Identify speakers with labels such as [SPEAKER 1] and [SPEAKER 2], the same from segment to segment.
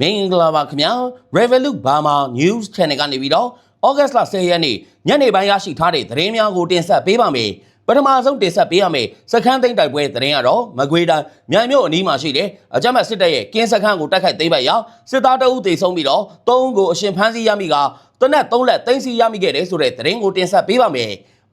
[SPEAKER 1] မင်္ဂလာပါခင်ဗျာ Revolut Burma News Channel ကနေပြီးတော့ August လ10ရက်နေ့ညနေပိုင်းရရှိထားတဲ့သတင်းများကိုတင်ဆက်ပေးပါမယ်ပထမဆုံးတင်ဆက်ပေးရမယ်စခန်းသိမ်းတိုက်ပွဲသတင်းကတော့မကွေးတိုင်းမြိုင်မြို့အနီးမှာရှိတဲ့အကြမ်းဖက်စစ်တပ်ရဲ့ကင်းစခန်းကိုတိုက်ခိုက်သိမ်းပိုက်ရာစစ်သားတအုပ်တေဆုံးပြီးတော့၃ဦးကိုအရှင်ဖမ်းဆီးရမိကတနက်၃လက်သိမ်းဆီးရမိခဲ့တယ်ဆိုတဲ့သတင်းကိုတင်ဆက်ပေးပါမယ်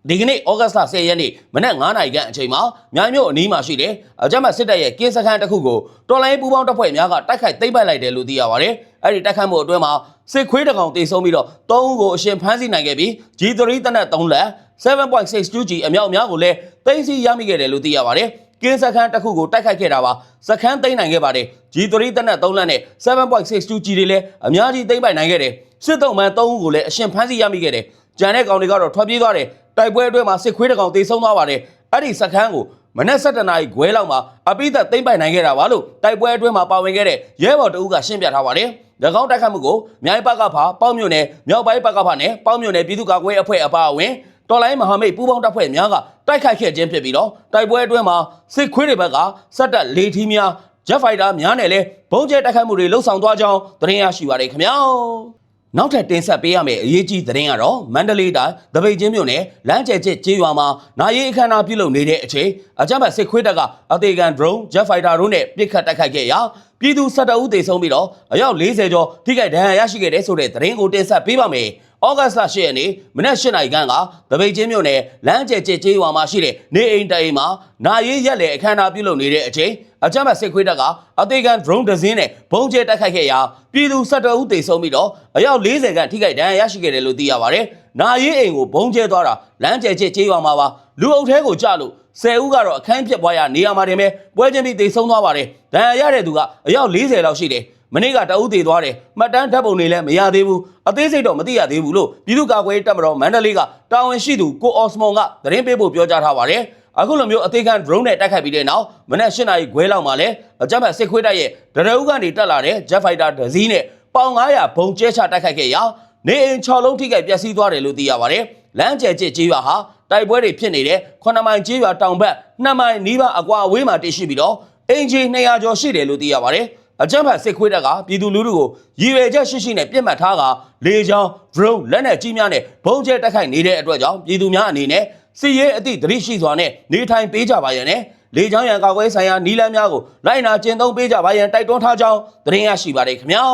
[SPEAKER 1] ဒီကနေ့ဩဂတ်စ်လ10ရက်နေ့မနက်9:00နာရီခန့်အချိန်မှာမြိုင်မြို့အနီးမှာရှိတဲ့အကြမ်းဖက်စစ်တပ်ရဲ့ကင်းစခန်းတစ်ခုကိုတော်လိုင်းပူပေါင်းတပ်ဖွဲ့များကတိုက်ခိုက်သိမ်းပိုက်လိုက်တယ်လို့သိရပါတယ်။အဲ့ဒီတိုက်ခိုက်မှုအတွင်းမှာစစ်ခွေးတစ်ကောင်တေဆုံးပြီးတော့၃ဦးကိုအရှင်ဖမ်းဆီးနိုင်ခဲ့ပြီး G3 တနက်3လက် 7.62G အမြောက်အများကိုလည်းသိမ်းဆည်းရမိခဲ့တယ်လို့သိရပါတယ်။ကင်းစခန်းတစ်ခုကိုတိုက်ခိုက်ခဲ့တာပါ။စခန်းသိမ်းနိုင်ခဲ့ပါတယ်။ G3 တနက်3လက်နဲ့ 7.62G တွေလည်းအများကြီးသိမ်းပိုက်နိုင်ခဲ့တယ်။စစ်တုံးမှန်3ဦးကိုလည်းအရှင်ဖမ်းဆီးရမိခဲ့တယ်။ကြံတဲ့ကောင်တွေကတော့ထွက်ပြေးသွားတယ်။ တိုက်ပွဲအတွင်းမှာစစ်ခွေးတစ်ကောင်တေဆုံးသွားပါတယ်။အဲ့ဒီစခန်းကိုမနက်7:00နာရီခွဲလောက်မှာအပိသက်သိမ့်ပိုင်နိုင်ခဲ့တာပါလို့တိုက်ပွဲအတွင်းမှာပါဝင်ခဲ့တဲ့ရဲဘော်တအုပ်ကရှင်းပြထားပါတယ်။၎င်းတိုက်ခတ်မှုကိုမြိုင်ဘက်ကဖာပေါင်းမြို့နယ်မြောက်ပိုင်းဘက်ကဖာနဲ့ပေါင်းမြို့နယ်ပြည်သူ့ကာကွယ်အဖွဲ့အပါအဝင်တော်လိုင်းမဟာမိတ်ပူးပေါင်းတပ်ဖွဲ့များကတိုက်ခိုက်ခဲ့ခြင်းဖြစ်ပြီးတော့တိုက်ပွဲအတွင်းမှာစစ်ခွေးတွေဘက်ကစက်တက်လေထီးများဂျက်ဖိုက်တာများနဲ့လည်းဘုံကျဲတိုက်ခိုက်မှုတွေလှုပ်ဆောင်သွားကြောင်းသတင်းရရှိပါရခင်ဗျာ။ နောက်ထပ်တင်ဆက်ပေးရမယ့်အရေးကြီးသတင်းကတော့မန္တလေးတိုင်းတပိတ်ချင်းမြို့နယ်လမ်းကျဲကျစ်ကျေးရွာမှာနာရီအခမ်းအနားပြုလုပ်နေတဲ့အချိန်အကြမ်းဖက်စစ်ခွေးတပ်ကအသေးကန် drone jet fighter တို့နဲ့ပစ်ခတ်တိုက်ခိုက်ခဲ့ရာပြည်သူ12ဦးသေဆုံးပြီးတော့အယောက်40ကျော်ထိခိုက်ဒဏ်ရာရရှိခဲ့တဲ့ဆိုတဲ့သတင်းကိုတင်ဆက်ပေးပါမယ်။ ဩဂတ်စ်လ10ရက်နေ့မနက်8:00နာရီခန့်ကတပိတ်ချင်းမြို့နယ်လမ်းကျဲကျစ်ကျေးရွာမှာရှိတဲ့နေအိမ်တအိမ်မှာနာရီရက်လေအခမ်းအနားပြုလုပ်နေတဲ့အချိန်အကြမ်းဖက်စစ်ခွေးတပ်ကအသေးကန် drone တစ်စင်းနဲ့ဘုံကျဲတိုက်ခိုက်ခဲ့ရာပြည်သူ12ဦးသေဆုံးပြီးတော့အယောက်40ခန့်ထိခိုက်ဒဏ်ရာရရှိခဲ့တယ်လို့သိရပါတယ်။နာရီအိမ်ကိုဘုံကျဲသွားတာလမ်းကျဲကျစ်ကျေးရွာမှာပါလူအုပ်ထဲကိုကြလို့ဆယ်ဦးကတော့အခန်းဖြစ်ပွားရနေရာမှာတင်ပဲပွဲချင်းပြီးသေဆုံးသွားပါတယ်။ဒဏ်ရာရတဲ့သူကအယောက်40လောက်ရှိတယ်။ မနေ့ကတအုပ်သေးသွားတယ်။မှတ်တမ်းဓာတ်ပုံတွေလည်းမရသေးဘူး။အသေးစိတ်တော့မသိရသေးဘူးလို့ပြည်သူ့ကာကွယ်ရေးတပ်မတော်မန္တလေးကတာဝန်ရှိသူကိုအော်စမွန်ကသတင်းပေးဖို့ပြောကြားထားပါတယ်။အခုလိုမျိုးအသေးခံ drone နဲ့တိုက်ခိုက်ပြီးတဲ့နောက်မနက်၈နာရီခွဲလောက်မှာလဲအကြမ်းဖက်စစ်ခွေးတပ်ရဲ့ဒရအုပ်ကနေတက်လာတဲ့ jet fighter တစ်စီးနဲ့ပေါင်900ဘုံကျဲချတိုက်ခိုက်ခဲ့ရာနေအိမ်6လုံးထိခိုက်ပျက်စီးသွားတယ်လို့သိရပါတယ်။လမ်းကျဲကျစ်ကြီးရွာဟာတိုက်ပွဲတွေဖြစ်နေတဲ့9မိုင်ကြီးရွာတောင်ဘက်2မိုင်နီးပါးအကွာအဝေးမှာတည်ရှိပြီးတော့အင်ဂျီ200ကျော်ရှိတယ်လို့သိရပါတယ်။ အကြမ်းဖက်စစ်ခွေးတပ်ကပြည်သူလူထုကိုရည်ရွယ်ချက်ရှိရှိနဲ့ပြစ်မှတ်ထားကလေကြောင်း drone လက်နက်ကြီးများနဲ့ဘုံကျဲတိုက်ခိုက်နေတဲ့အတွက်ကြောင့်ပြည်သူများအနေနဲ့စစ်ရေးအသည့်တတိရှိစွာနဲ့နေထိုင်ပေးကြပါရန်နဲ့လေကြောင်းရန်ကာကွယ်ဆိုင်ရာနီလန်းများကိုလိုက်နာကျင့်သုံးပေးကြပါရန်တိုက်တွန်းထားကြောင်းသတင်းရရှိပါတယ်ခင်ဗျာ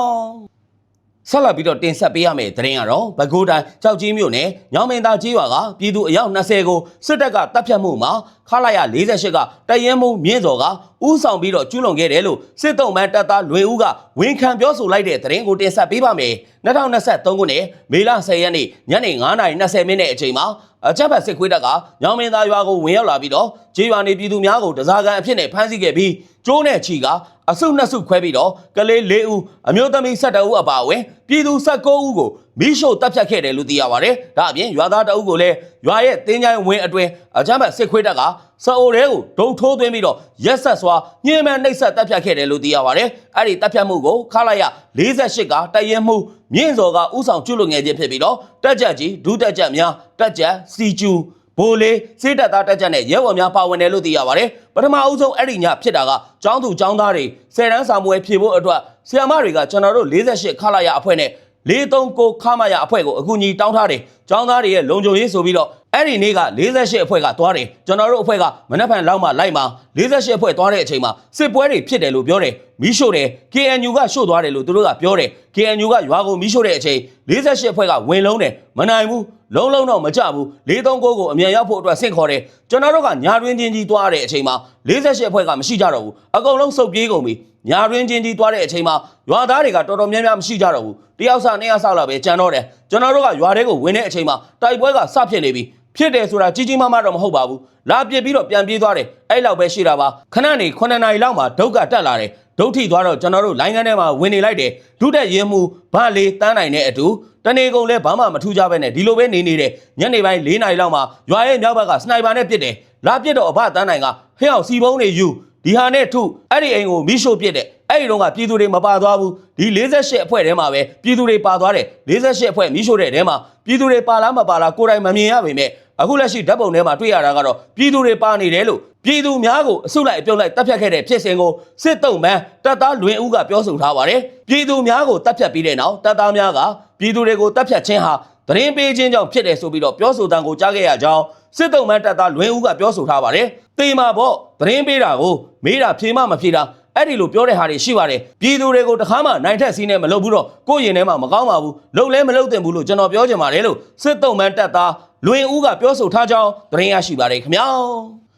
[SPEAKER 1] ဆက်လက်ပြီးတော့တင်ဆက်ပေးရမယ့်သတင်းကတော့ပဲခူးတိုင်းကြောက်ကြီးမြို့နယ်ညောင်မင်းသားကြီးရွာကပြည်သူအယောက်20ကိုစစ်တပ်ကတပ်ဖြတ်မှုမှာခလာရ48ကတရင်မုံမြင့်စော်ကဥဆောင်ပြီးတော့ကျူးလွန်ခဲ့တယ်လို့စစ်တုံးမန်းတပ်သားလွင်ဦးကဝန်ခံပြောဆိုလိုက်တဲ့သတင်းကိုတင်ဆက်ပေးပါမယ်2023ခုနှစ်မေလ10ရက်နေ့ညနေ9:20မိနစ်အချိန်မှာ အချက်ဖက်စစ်ခွေးတပ်ကညောင်မင်းသားရွာကိုဝင်ရောက်လာပြီးတော့ဂျေးရွာနေပြည်သူများကိုတစားကန်အဖြစ်နဲ့ဖမ်းဆီးခဲ့ပြီးကျိုးနဲ့ချီကအစုနှစ်စုခွဲပြီးတော့ကလေး၄ဦးအမျိုးသမီး၁၁ဦးအပါအဝင်ပြည်သူ၁၉ဦးကိုမိရှို့တပ်ဖြတ်ခဲ့တယ်လို့သိရပါတယ်။ဒါအပြင်ရွာသားတအုပ်ကိုလည်းရွာရဲ့တင်းချိုင်းဝင်းအတွင်းအကြမ်းဖက်စစ်ခွေးတပ်က စအိုတဲကိုဒုံထိုးသွင်းပြီးတော့ရက်ဆက်စွာညင်မှန်နှိပ်ဆက်တပ်ဖြတ်ခဲ့တယ်လို့သိရပါတယ်။အဲ့ဒီတပ်ဖြတ်မှုကိုခလာရ48ကတည်ရင်မှုမြင့်စော်ကဥဆောင်ကျွလွန်ငယ်ခြင်းဖြစ်ပြီးတော့တက်ကြကြီးဒုတက်ကြများတက်ကြစီကျူဘိုးလေးစေတက်သားတက်ကြနဲ့ရဲဘော်များပါဝင်တယ်လို့သိရပါတယ်။ပထမအဦးဆုံးအဲ့ဒီညဖြစ်တာကကျောင်းသူကျောင်းသားတွေဆယ်တန်းစာမွေးဖြေဖို့အတွက်ဆီယမတွေကကျွန်တော်တို့48ခလာရအဖွဲ့နဲ့၄၃၉ခမရအဖွဲ့ကိုအကူအညီတောင်းထားတယ်။ကျောင်းသားတွေရဲ့လုံခြုံရေးဆိုပြီးတော့ အဲ့ဒီနေ့က48အဖွဲ့ကသွားတယ်ကျွန်တော်တို့အဖွဲ့ကမနက်ဖြန်လောက်မှလိုက်မှာ48အဖွဲ့သွားတဲ့အချိန်မှာစစ်ပွဲတွေဖြစ်တယ်လို့ပြောတယ်မီးရှို့တယ် KNU ကရှို့သွားတယ်လို့သူတို့ကပြောတယ် KNU ကရွာကိုမီးရှို့တဲ့အချိန်48အဖွဲ့ကဝင်လုံးတယ်မနိုင်ဘူးလုံးလုံးတော့မကြဘူး439ကိုအမြန်ရောက်ဖို့အတွက်ဆင့်ခေါ်တယ်ကျွန်တော်တို့ကညာတွင်းချင်းကြီးသွားတဲ့အချိန်မှာ48အဖွဲ့ကမရှိကြတော့ဘူးအကုန်လုံးစုပ်ပြေးကုန်ပြီညာတွင်းချင်းကြီးသွားတဲ့အချိန်မှာရွာသားတွေကတော်တော်များများမရှိကြတော့ဘူးတယောက်စားနှစ်ယောက်စားလောက်ပဲကြံတော့တယ်ကျွန်တော်တို့ကရွာထဲကိုဝင်တဲ့အချိန်မှာတိုက်ပွဲကစဖြစ်နေပြီ ဖြစ်တယ်ဆိုတာကြီးကြီးမားမားတော့မဟုတ်ပါဘူးလာပြစ်ပြီးတော့ပြန်ပြေးသွားတယ်အဲ့လောက်ပဲရှိတာပါခဏနေ9နာရီလောက်မှာဒုက္ခတက်လာတယ်ဒုတ်ထိသွားတော့ကျွန်တော်တို့လိုင်းကန်းထဲမှာဝင်နေလိုက်တယ်ဒုတက်ရင်မှုဗလေးတန်းနိုင်တဲ့အတူတနေကုန်လဲဘာမှမထူးကြပဲနဲ့ဒီလိုပဲနေနေတယ်ညနေပိုင်း၄နာရီလောက်မှာရွာရဲ့မြောက်ဘက်ကစနိုက်ပါနဲ့ပစ်တယ်လာပစ်တော့အဖတန်းနိုင်ကဟဲ့အောင်စီပုံးတွေယူ ဒီဟာနဲ့ထုအဲ့ဒီအိမ်ကိုမိရှို့ပစ်တယ်အဲ့ဒီတော့ကပြည်သူတွေမပါသွားဘူးဒီ48အဖွဲ့ထဲမှာပဲပြည်သူတွေပါသွားတယ်48အဖွဲ့မိရှို့တဲ့ထဲမှာပြည်သူတွေပါလားမပါလားကိုယ်တိုင်မမြင်ရပါပဲအခုလက်ရှိဓာတ်ပုံထဲမှာတွေ့ရတာကတော့ပြည်သူတွေပါနေတယ်လို့ပြည်သူများကိုအစုလိုက်အပြုံလိုက်တပ်ဖြတ်ခဲ့တဲ့ဖြစ်စဉ်ကိုစစ်တုံးမန်းတပ်သားလွင်ဦးကပြောဆိုထားပါတယ်ပြည်သူများကိုတပ်ဖြတ်ပြီးတဲ့နောက်တပ်သားများကပြည်သူတွေကိုတပ်ဖြတ်ခြင်းဟာသတင်းပေးခြင်းကြောင့်ဖြစ်တယ်ဆိုပြီးတော့ပြောဆိုတမ်းကိုကြားခဲ့ရကြောင်း စစ်တုံးမန်းတပ်သားလွင်ဦးကပြောဆိုထားပါတယ်တေမာပေါ့သတင်းပေးတာကိုမေးတာဖြေမှမဖြေတာအဲ့ဒီလိုပြောတဲ့ဟာတွေရှိပါတယ်ပြည်သူတွေကိုတခါမှနိုင်ထက်စီးနဲ့မလုပ်ဘူးတော့ကိုယ့်ရင်ထဲမှာမကောင်းပါဘူးလုံလဲမလုံတင်ဘူးလို့ကျွန်တော်ပြောချင်ပါတယ်လို့စစ်တုံးမန်းတပ်သားလွင်ဦးကပြောဆိုထားကြောင်းသတင်းရရှိပါတယ်ခင်ဗျာ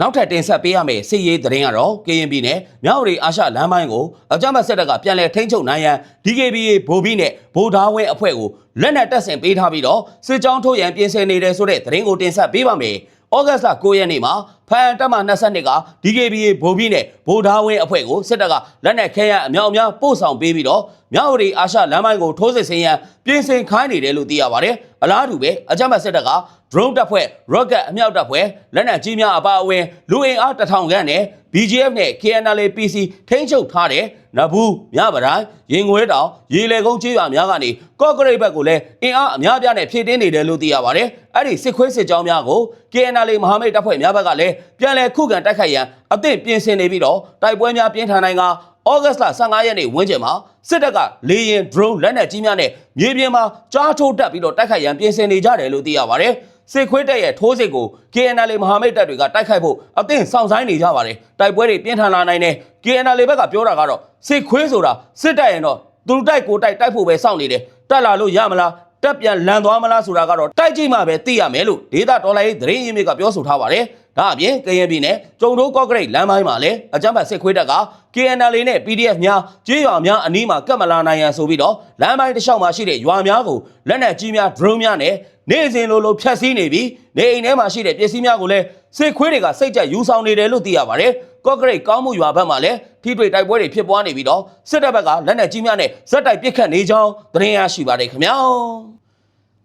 [SPEAKER 1] နောက်ထပ်တင်ဆက်ပေးရမယ့်စစ်ရေးသတင်းကတော့ KNB နဲ့မြောက်ရီအာရှလမ်းပိုင်းကိုအကြမ်းဖက်စစ်တပ်ကပြန်လည်ထိန်းချုပ်နိုင်ရန် DKBA ဗိုလ်ပြီးနဲ့ဗိုလ်သားဝဲအဖွဲ့ကိုလက်နက်တပ်ဆင်ပေးထားပြီးတော့စစ်ကြောင်းထုတ်ရန်ပြင်ဆင်နေတယ်ဆိုတဲ့သတင်းကိုတင်ဆက်ပေးပါမယ်။ဩဂတ်စ်လ9ရက်နေ့မှာဖန်တက်မ22က DKBA ဗိုလ်ပြီးနဲ့ဗိုလ်သားဝဲအဖွဲ့ကိုစစ်တပ်ကလက်နက်ခဲယမ်းအများအများပို့ဆောင်ပေးပြီးတော့မြောက်ရီအာရှလမ်းပိုင်းကိုထိုးစစ်ဆင်ရန်ပြင်ဆင်ခိုင်းနေတယ်လို့သိရပါတယ်။အလားတူပဲအကြမ်းဖက်စစ်တပ်က drone တပ်ဖွဲ့ rocket အမြောက်တပ်ဖွဲ့လက်နက်ကြီးများအပါအဝင်လူအင်အားတစ်ထောင်ခန့်နဲ့ BGF နဲ့ KNL PC ထိန်းချုပ်ထားတဲ့နဘူးမြပတိုင်းရင်ငွေတောင်ရေလေကုန်းကျေးရွာများကနေကော့ကရိတ်ဘက်ကိုလည်းအင်အားအများပြားနဲ့ဖြည့်တင်းနေတယ်လို့သိရပါတယ်။အဲ့ဒီစစ်ခွေးစစ်ကြောင်းများကို KNL မဟာမိတ်တပ်ဖွဲ့များဘက်ကလည်းပြန်လည်ခုခံတိုက်ခိုက်ရန်အသင့်ပြင်ဆင်နေပြီးတော့တိုက်ပွဲများပြင်းထန်နိုင်ကဩဂတ်စ်လ15ရက်နေ့ဝန်းကျင်မှာစစ်တပ်ကလေရင် drone လက်နက်ကြီးများနဲ့မြေပြင်မှာကြားထိုးတက်ပြီးတော့တိုက်ခိုက်ရန်ပြင်ဆင်နေကြတယ်လို့သိရပါတယ်။စစ်ခွေးတပ်ရဲ့ထိုးစစ်ကို KNL မဟာမိတ်တပ်တွေကတိုက်ခိုက်ဖို့အသင့်စောင့်ဆိုင်းနေကြပါတယ်။တိုက်ပွဲတွေပြင်းထန်လာနိုင်တယ်။ KNL ဘက်ကပြောတာကတော့စစ်ခွေးဆိုတာစစ်တပ်ရဲ့တော့သူတိုက်ကိုတိုက်တိုက်ဖို့ပဲစောင့်နေတယ်။တက်လာလို့ရမလား။တက်ပြန်လန်သွားမလားဆိုတာကတော့တိုက်ကြည့်မှပဲသိရမယ်လို့ဒေတာဒေါ်လာရေးသတင်းရင်းမြစ်ကပြောဆိုထားပါတယ်။ ဒါအပြင်ကရင်ပြည်နယ်ကျုံတိုးကော့ကရိတ်လမ်းပိုင်းမှာလည်းအကြမ်းဖက်စစ်ခွေးတပ်က KNL နဲ့ PDF များကြေးရွာများအနီးမှာကပ်မလာနိုင်ရန်ဆိုပြီးတော့လမ်းပိုင်းတစ်လျှောက်မှာရှိတဲ့ရွာများကိုလက်နက်ကြီးများ drone များနဲ့နေ့စဉ်လိုလိုဖျက်ဆီးနေပြီးနေအိမ်ထဲမှာရှိတဲ့ပစ္စည်းများကိုလည်းစစ်ခွေးတွေကစိတ်ကြက်ယူဆောင်နေတယ်လို့သိရပါတယ်။ကော့ကရိတ်ကောင်းမှုရွာဘက်မှာလည်းထိတွေ့တိုက်ပွဲတွေဖြစ်ပွားနေပြီးတော့စစ်တပ်ဘက်ကလက်နက်ကြီးများနဲ့ဇက်တိုက်ပစ်ခတ်နေကြောင်းသတင်းရရှိပါတယ်ခင်ဗျာ။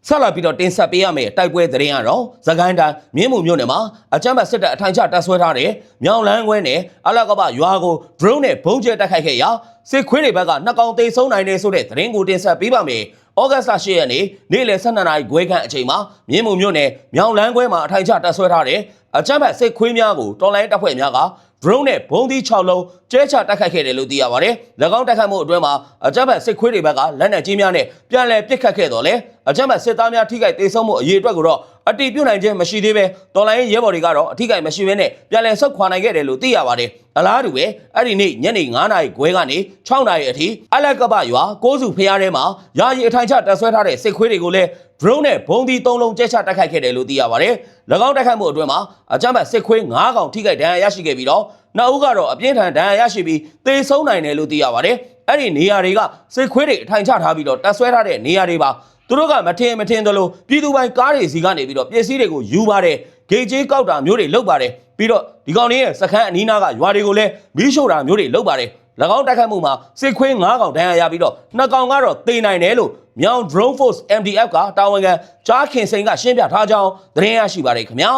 [SPEAKER 1] ဆက်လာပြီးတော့တင်ဆက်ပေးရမယ့်တိုက်ပွဲသတင်းကတော့သခိုင်းတိုင်းမြင်းမှုမြို့နယ်မှာအကြမ်းဖက်စစ်တပ်အထိုင်ချတပ်ဆွဲထားတဲ့မြောင်လန်းခွဲနဲ့အလကပရွာကို drone နဲ့ဘုံကျဲတိုက်ခိုက်ခဲ့ရာစစ်ခွေးတွေဘက်ကနှစ်ကောင်သေဆုံးနိုင်တယ်ဆိုတဲ့သတင်းကိုတင်ဆက်ပေးပါမယ်။ဩဂတ်စ်လ10ရက်နေ့နေ့လယ်12နာရီခွဲခန့်အချိန်မှာမြင်းမှုမြို့နယ်မြောင်လန်းခွဲမှာအထိုင်ချတပ်ဆွဲထားတဲ့အကြမ်းဖက်စစ်ခွေးများကိုတော်လိုင်းတပ်ဖွဲ့များက drone နဲ့ဘုံသီး6လုံးကျဲချတိုက်ခိုက်ခဲ့တယ်လို့သိရပါတယ်။၎င်းတိုက်ခိုက်မှုအတွင်းမှာအကြမ်းဖက်စစ်ခွေးတွေဘက်ကလက်နက်ကြီးများနဲ့ပြန်လည်ပစ်ခတ်ခဲ့တော့လေအကြမ်းဖက်စစ်သားများထိခိုက်ဒေဆုံးမှုအရေးအတွက်ကိုတော့အတိပြုတ်နိုင်ခြင်းမရှိသေးပဲတော်လိုင်းရဲဘော်တွေကတော့အထိခိုက်မရှိဘဲနဲ့ပြန်လည်ဆုတ်ခွာနိုင်ခဲ့တယ်လို့သိရပါတယ်။အလားတူပဲအဲ့ဒီနေ့ညနေ9နာရီခွဲကနေ6နာရီအထိအလက်ကပရွာကိုးစုဖျားထဲမှာယာယီအထိုင်ချတပ်ဆွဲထားတဲ့စစ်ခွေးတွေကိုလည်း drone နဲ့ဘုံသီး3လုံးကျဲချတိုက်ခိုက်ခဲ့တယ်လို့သိရပါတယ်။၎ င်းတိုက်ခိုက်မှုအတွင်းမှာအကြမ်းဖက်စစ်ခွေး9ကောင်ထိခိုက်ဒဏ်ရာရရှိခဲ့ပြီးတော့နောက်ဦးကတော့အပြင်းထန်ဒဏ်ရာရရှိပြီးသေဆုံးနိုင်တယ်လို့သိရပါတယ်။အဲ့ဒီနေရာတွေကစစ်ခွေးတွေအထိုင်ချထားပြီးတော့တပ်ဆွဲထားတဲ့နေရာတွေပါသူတို့ကမထင်မထင်သလိုပြည်သူပိုင်ကားတွေစီကနေပြီးတော့ပစ္စည်းတွေကိုယူပါတယ်ဂိတ်ကြီးကောက်တာမျိုးတွေလုပ်ပါတယ်ပြီးတော့ဒီကောင်လေးရဲ့စခန်းအနီးနားကရွာတွေကိုလည်းမီးရှို့တာမျိုးတွေလုပ်ပါတယ်၎င်းတိုက်ခိုက်မှုမှာစစ်ခွေး9ကောင်ဒဏ်ရာရပြီးတော့နှစ်ကောင်ကတော့သေနိုင်တယ်လို့ မြောင် drone force MDF ကတာဝန်ခံကြားခင်စိန်ကရှင်းပြထားကြောင်းသတင်းရရှိပါတယ်ခင်ဗျာ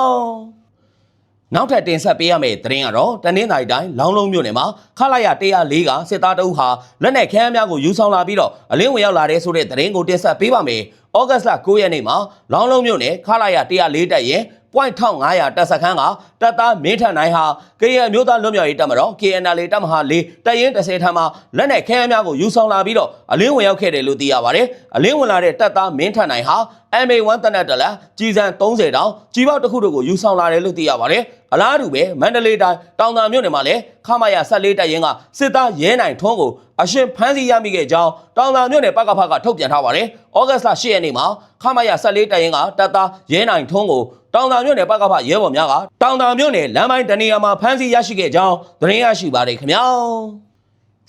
[SPEAKER 1] နောက်ထပ်တင်ဆက်ပေးရမယ့်သတင်းကတော့တနင်္သာရီတိုင်းလောင်းလုံးမြို့နယ်မှာခလာရ104ကစစ်သားတအုပ်ဟာလက်နက်ခဲယမ်းများကိုယူဆောင်လာပြီးတော့အလင်းဝင်ရောက်လာတဲ့ဆိုတဲ့သတင်းကိုတင်ဆက်ပေးပါမယ်။ဩဂတ်စ်လ9ရက်နေ့မှာလောင်းလုံးမြို့နယ်ခလာရ104တပ်ရဲ့ .1500 တပ်စခန်းကတပ်သားမင်းထန်နိုင်ဟာကရင်အမျိုးသားလွတ်မြောက်ရေးတပ်မတော် KNL တပ်မဟာ၄တပ်ရင်း30ထမ်းမှာလက်နက်ခဲယမ်းများကိုယူဆောင်လာပြီးတော့အလင်းဝင်ရောက်ခဲ့တယ်လို့သိရပါတယ်။အလင်းဝင်လာတဲ့တပ်သားမင်းထန်နိုင်ဟာ MA1 တနက်တလက်ကြီးစံ30တောင်ကြီးပေါက်တစ်ခုတို့ကိုယူဆောင်လာတယ်လို့သိရပါတယ်။ အလားတူပဲမန္တလေးတိုင်းတောင်သာမြို့နယ်မှာလည်းခမာယာ14တပ်ရင်းကစစ်သားရဲနိုင်ထွန်းကိုအရှင်ဖမ်းဆီးရမိခဲ့ကြောင်းတောင်သာမြို့နယ်ပကဖကထုတ်ပြန်ထားပါတယ်။ဩဂတ်စ်လ10ရက်နေ့မှာခမာယာ14တပ်ရင်းကတပ်သားရဲနိုင်ထွန်းကိုတောင်သာမြို့နယ်ပကဖရဲဘော်များကတောင်သာမြို့နယ်လမ်းပိုင်းတနေရာမှာဖမ်းဆီးရရှိခဲ့ကြောင်းသတင်းရရှိပါတယ်ခင်ဗျာ။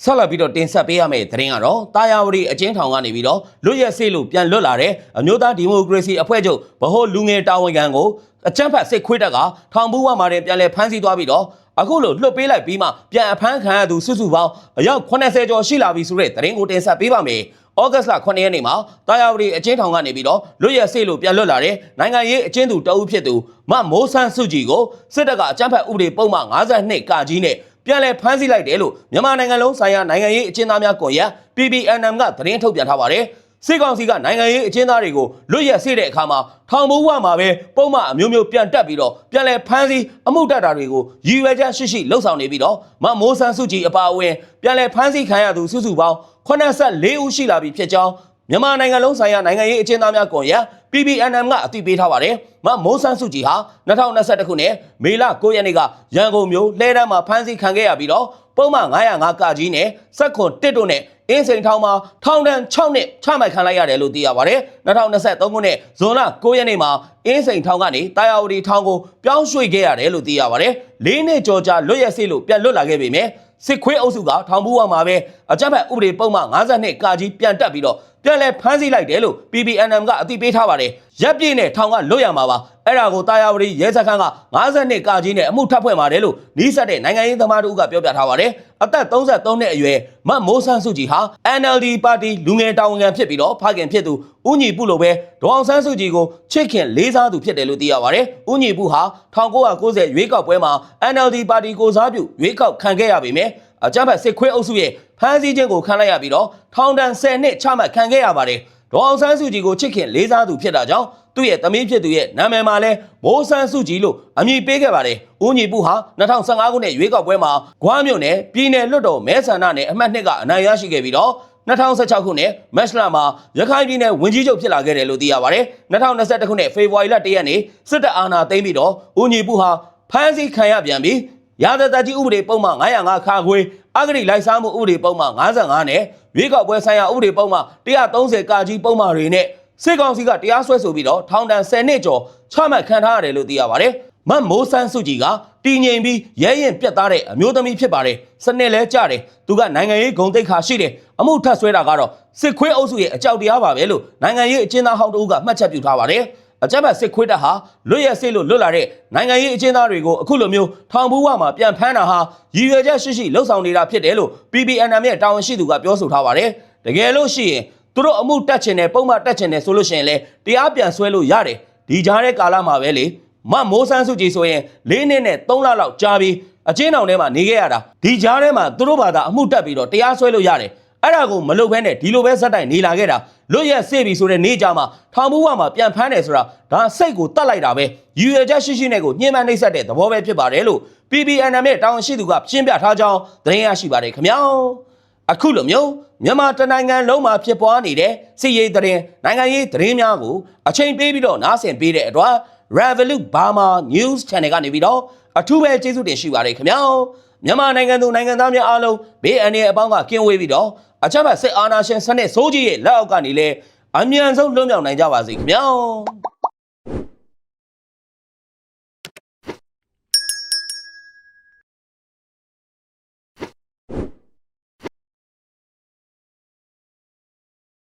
[SPEAKER 1] ဆက်လက်ပြီးတော့တင်ဆက်ပေးရမယ့်သတင်းကတော့တာယာဝတီအကျဉ်းထောင်ကနေပြီးတော့လွတ်ရက်စေးလို့ပြန်လွတ်လာတဲ့အမျိုးသားဒီမိုကရေစီအဖွဲ့ချုပ်ဗဟိုလူငယ်တာဝန်ခံကို အကြမ်းဖက်စစ်ခွေးတပ်ကထောင်ဘူးဝမှာတင်ပြန်လဲဖမ်းဆီးသွားပြီးတော့အခုလိုလွတ်ပေးလိုက်ပြီးမှပြန်အဖမ်းခံရသူစုစုပေါင်းအယောက်80ကျော်ရှိလာပြီဆိုတဲ့သတင်းကိုတင်ဆက်ပေးပါမယ်။ဩဂတ်စ်လ9ရက်နေ့မှာတာယာဝတီအကျဉ်းထောင်ကနေပြီးတော့လွတ်ရက်စေးလို့ပြန်လွတ်လာတဲ့နိုင်ငံရေးအကျဉ်းသူတအုပ်ဖြစ်သူမမိုးဆန်းစုကြည်ကိုစစ်တပ်ကအကြမ်းဖက်ဥပဒေပုံမှန်52ကကြီးနဲ့ပြန်လည်ဖမ်းဆီးလိုက်တယ်လို့မြန်မာနိုင်ငံလုံးဆိုင်ရာနိုင်ငံရေးအကျဉ်းသားများကွန်ရက် PPNM ကသတင်းထုတ်ပြန်ထားပါတယ်။ စစ်ကောင်စီကနိုင်ငံရေးအကျဉ်းသားတွေကိုလွတ်ရက်စေတဲ့အခါမှာထောင်မိုးဝမှာပဲပုံမှန်အမျိုးမျိုးပြန်တက်ပြီးတော့ပြန်လဲဖမ်းဆီးအမှုတက်တာတွေကိုရည်ရွယ်ချက်ရှိရှိလှုပ်ဆောင်နေပြီးတော့မမိုးဆန်းစုကြည်အပါအဝင်ပြန်လဲဖမ်းဆီးခံရသူစုစုပေါင်း84ဦးရှိလာပြီဖြစ်ကြောင်းမြန်မာနိုင်ငံလုံးဆိုင်ရာနိုင်ငံရေးအကျဉ်းသားများကွန်ရက် PPNM ကအသိပေးထားပါတယ်။မမိုးဆန်းစုကြည်ဟာ2021ခုနှစ်မေလ9ရက်နေ့ကရန်ကုန်မြို့လှဲတန်းမှာဖမ်းဆီးခံခဲ့ရပြီးတော့ ပုံမှန်905ကကြီးနဲ့စက်ခွန်တစ်တို့နဲ့အင်းစိန်ထောင်မှာထောင်ဒဏ်6နှစ်ချမှတ်ခံလိုက်ရတယ်လို့သိရပါတယ်။2023ခုနှစ်ဇွန်လ9ရက်နေ့မှာအင်းစိန်ထောင်ကနေတာယာဝတီထောင်ကိုပြောင်းရွှေ့ခဲ့ရတယ်လို့သိရပါတယ်။၄နှစ်ကျော်ကြာလွတ်ရက်စေးလို့ပြန်လွတ်လာခဲ့ပေမယ့်စစ်ခွေးအုပ်စုကထောင်ဘူးဝမှာပဲအကြမ်းဖက်ဥပဒေပုံမှန်52ကာကြီးပြန်တက်ပြီးတော့ပြန်လဲဖမ်းဆီးလိုက်တယ်လို့ PPNM ကအသိပေးထားပါတယ်ရပ်ပြည့်နဲ့ထောင်ကလွတ်ရမှာပါအဲ့ဒါကိုတာယာဝတီရဲစခန်းက52ကာကြီးနဲ့အမှုထပ်ဖွဲ့ပါတယ်လို့နီးစပ်တဲ့နိုင်ငံရေးသမားတို့ကပြောပြထားပါတယ်အသက်33နှစ်အရွယ်မတ်မိုးဆန်းစုကြည်ဟာ NLD ပါတီလူငယ်တာဝန်ခံဖြစ်ပြီးတော့ဖခင်ဖြစ်သူဦးညီပုလိုပဲဒေါအောင်ဆန်းစုကြည်ကိုချစ်ခင်လေးစားသူဖြစ်တယ်လို့သိရပါတယ်ဦးညီပုဟာ1990ရွေးကောက်ပွဲမှာ NLD ပါတီကိုစားပြုရွေးကောက်ခံခဲ့ရပေမယ့်အကြမ်းဖက်စစ်ခွေးအုပ်စုရဲ့ဖမ်းဆီးခြင်းကိုခံလိုက်ရပြီးတော့ထောင်ဒဏ်10နှစ်ချမှတ်ခံခဲ့ရပါတယ် ဒေါအောင်ဆန်းစုကြည်ကိုချစ်ခင်လေးစားသူဖြစ်တာကြောင့်သူ့ရဲ့သမီးဖြစ်သူရဲ့နာမည်မှာလဲမိုးဆန်းစုကြည်လို့အမည်ပေးခဲ့ပါတယ်ဦးညီပုဟာ2015ခုနှစ်ရွေးကောက်ပွဲမှာဂွားမြို့နယ်ပြည်နယ်လွှတ်တော်မဲဆန္ဒနယ်အမှတ်2ကအနိုင်ရရှိခဲ့ပြီးတော့2016ခုနှစ်မတ်လမှာရခိုင်ပြည်နယ်ဝန်ကြီးချုပ်ဖြစ်လာခဲ့တယ်လို့သိရပါတယ်2021ခုနှစ်ဖေဖော်ဝါရီလ1ရက်နေ့စစ်တပ်အာဏာသိမ်းပြီးတော့ဦးညီပုဟာဖမ်းဆီးခံရပြန်ပြီး ရာဇသကြီးဥပဒေပုံမှန်905ခါခွေအဂတိလိုက်စားမှုဥပဒေပုံမှန်55နဲ့ရွေးကောက်ပွဲဆိုင်ရာဥပဒေပုံမှန်130ကာကြီးပုံမှန်တွေနဲ့စစ်ကောင်စီကတရားစွဲဆိုပြီးတော့ထောင်ဒဏ်10နှစ်ကျော်ချမှတ်ခံထားရတယ်လို့သိရပါတယ်။မတ်မိုးဆန်းစုကြည်ကတည်ငြိမ်ပြီးရဲရင်ပြတ်သားတဲ့အမျိုးသမီးဖြစ်ပါတယ်။စနစ်လဲကြတယ်။သူကနိုင်ငံရေးဂုဏ်သိက္ခာရှိတယ်။အမှုထပ်ဆွဲတာကတော့စစ်ခွေးအုပ်စုရဲ့အကြောက်တရားပါပဲလို့နိုင်ငံရေးအကျဉ်းသားဟောင်းတို့ကမှတ်ချက်ပြုထားပါတယ်။ အကြမ်းဖက်စစ်ခွေးတပ်ဟာလွတ်ရက်စေးလို့လွတ်လာတဲ့နိုင်ငံရေးအကျဉ်းသားတွေကိုအခုလိုမျိုးထောင်ဘူးဝမှာပြန်ဖမ်းတာဟာရည်ရွယ်ချက်ရှိရှိလှုပ်ဆောင်နေတာဖြစ်တယ်လို့ PPNM ရဲ့တာဝန်ရှိသူကပြောဆိုထားပါတယ်။တကယ်လို့ရှိရင်သူတို့အမှုတက်ချင်တယ်ပုံမှန်တက်ချင်တယ်ဆိုလို့ရှိရင်လေတရားပြန်ဆွဲလို့ရတယ်ဒီကြားတဲ့ကာလမှာပဲလေမမိုးဆန်းစုကြည်ဆိုရင်၄နှစ်နဲ့၃လလောက်ကြာပြီးအချင်းတောင်ထဲမှာနေခဲ့ရတာဒီကြားထဲမှာသူတို့ဘာသာအမှုတက်ပြီးတော့တရားစွဲလို့ရတယ် အဲ့ဒါကိုမလုပ်ဘဲနဲ့ဒီလိုပဲဇက်တိုင်နေလာခဲ့တာလွတ်ရက်စေ့ပြီဆိုတဲ့နေကြမှာထောင်မှုဝမှာပြန်ဖမ်းတယ်ဆိုတာဒါစိတ်ကိုတတ်လိုက်တာပဲရည်ရွယ်ချက်ရှိရှိနဲ့ကိုညှဉ်းပန်းနှိပ်စက်တဲ့သဘောပဲဖြစ်ပါတယ်လို့ PPNM ရဲ့တာဝန်ရှိသူကရှင်းပြထားကြောင်းသတင်းရရှိပါတယ်ခင်ဗျာအခုလိုမျိုးမြန်မာတနိုင်ငံလုံးမှာဖြစ်ပွားနေတဲ့စစ်ရေးသတင်းနိုင်ငံရေးသတင်းများကိုအချိန်ပေးပြီးတော့နားဆင်ပေးတဲ့အတွက် Revolut Burma News Channel ကနေပြီးတော့အထူးပဲကျေးဇူးတင်ရှိပါတယ်ခင်ဗျာမြန်မာနိုင်ငံသူနိုင်ငံသားများအားလုံးဘေးအန္တရာယ်အပေါင်းကကင်းဝေးပြီးတော့ အချက်မဲ့စစ်အာဏာရှင်စနစ်စိုးကြီးရဲ့လက်အောက်ကနေလဲအမြန်ဆုံးလွတ်မြောက်နိုင်ကြပါစေခင်ဗျာ